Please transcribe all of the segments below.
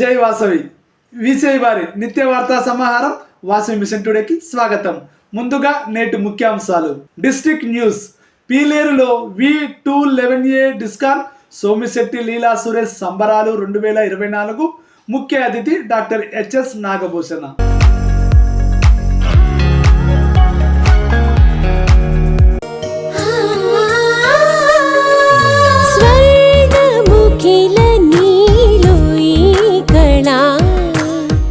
జై వాసవి. విసిఐ వారి నిత్య వార్తా సమాహారం వాసవి మిషన్ టుడేకి స్వాగతం. ముందుగా నేటి ముఖ్యాంశాలు. District news. పీలేరులో V two eleven A డిస్కాన్ Somisetti Leela Suresh సంబరాలు రెండు వేల ఇరవై నాలుగు ముఖ్య అతిథి doctor HS Nagabhushana.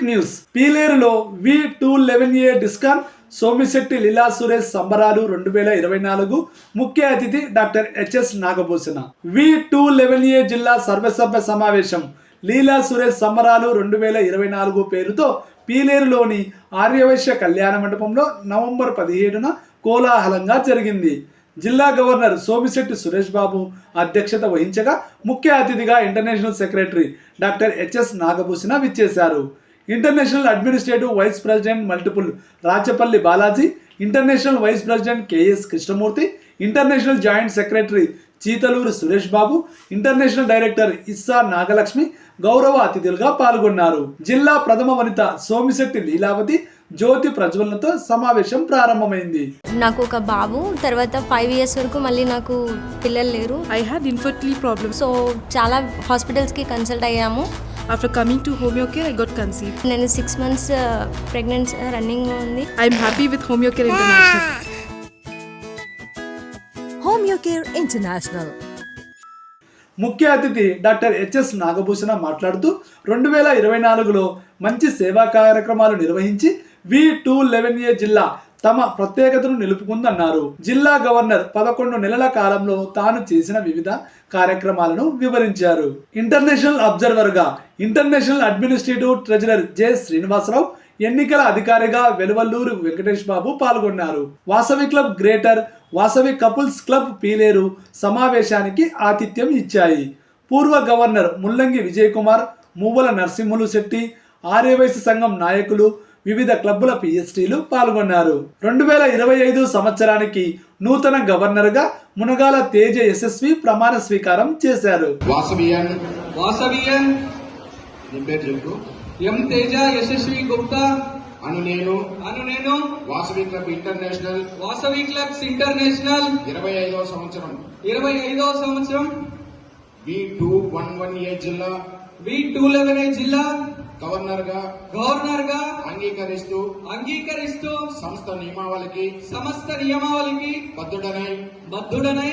District news. పీలేరులో V two eleven A discon Somisetti Leela Suresh సంబరాలు రెండు వేల ఇరవై నాలుగు. ముఖ్య అతిథి doctor HS Nagabhushana. V two eleven A జిల్లా సర్వసభ్య సమావేశం. లీలా సురేష్ సంబరాలు రెండు వేల ఇరవై నాలుగు పేరుతో పీలేరులోని ఆర్యవైశ్య కళ్యాణ మండపంలో నవంబర్ పదిహేడున కోలాహలంగా జరిగింది. జిల్లా గవర్నర్ సోమిశెట్టి సురేష్ బాబు అధ్యక్షత వహించగా ముఖ్య అతిథిగా international secretary doctor HS Nagabhushana విచ్చేశారు. International administrative vice president multiple Rachapalli Balaji international vice president KS Krishnamurthy international joint secretary Cheethaluru Suresh Babu international director Issa Nagalakshmi గౌరవ అతిథులుగా పాల్గొన్నారు. జిల్లా ప్రథమ వనిత సోమిశెట్టి లీలావతి జ్యోతి ప్రజ్వలనతో సమావేశం ప్రారంభమైంది. నాకు ఒక బాబు తర్వాత ఫైవ్ ఇయర్స్ వరకు మళ్ళీ నాకు పిల్లలు లేరు. I had infertility problems. So చాలా హాస్పిటల్స్కి కన్సల్ట్ అయ్యాము. After coming to Homeocare I got conceive నేను సిక్స్ మంత్స్ ప్రెగ్నెంట్ రన్నింగ్ ఉంది. I'm happy with Homeocare international Homeocare international ముఖ్య అతిథి డాక్టర్ హెచ్ఎస్ నాగభూషణ మాట్లాడుతూ రెండు వేల ఇరవై నాలుగులో మంచి సేవా కార్యక్రమాలు నిర్వహించి వి టూ లెవెన్ ఏ జిల్లా తమ ప్రత్యేకతను నిలుపుకుందన్నారు. జిల్లా గవర్నర్ పదకొండు నెలల కాలంలో తాను చేసిన వివిధ కార్యక్రమాలను వివరించారు. International అబ్జర్వర్గా international administrative treasurer J. Srinivasarao ఎన్నికల అధికారిగా వెలువల్లూరు వెంకటేష్ బాబు పాల్గొన్నారు. Vasavi club greater Vasavi couples club Peeleru సమావేశానికి ఆతిథ్యం ఇచ్చాయి. పూర్వ గవర్నర్ ముల్లంగి విజయ్ కుమార్ మువ్వల నరసింహులు శెట్టి ఆర్యవైశ్య సంఘం నాయకులు వివిధ క్లబ్బుల పిఎస్టీలు పాల్గొన్నారు. రెండు వేల ఇరవై ఐదు సంవత్సరానికి నూతన గవర్నర్గా మునగాల తేజ యశస్వి ప్రమాణ స్వీకారం చేశారు. వాసవియన్ వాసవియన్. ఎం తేజ యశస్వి గుప్తా? అను నేను అను నేను. Vasavi club international. Vasavi clubs international. ఇరవై ఐదవ సంవత్సరం. ఇరవై ఐదవ సంవత్సరం. B two one one A జిల్లా. వి టూ లెవెన్ జిల్లా. గవర్నర్గా గవర్నర్గా అంగీకరిస్తూ అంగీకరిస్తూ సంస్థ నియమావళికి సమస్త నియమావళికి బద్దుడనై బద్ధుడనై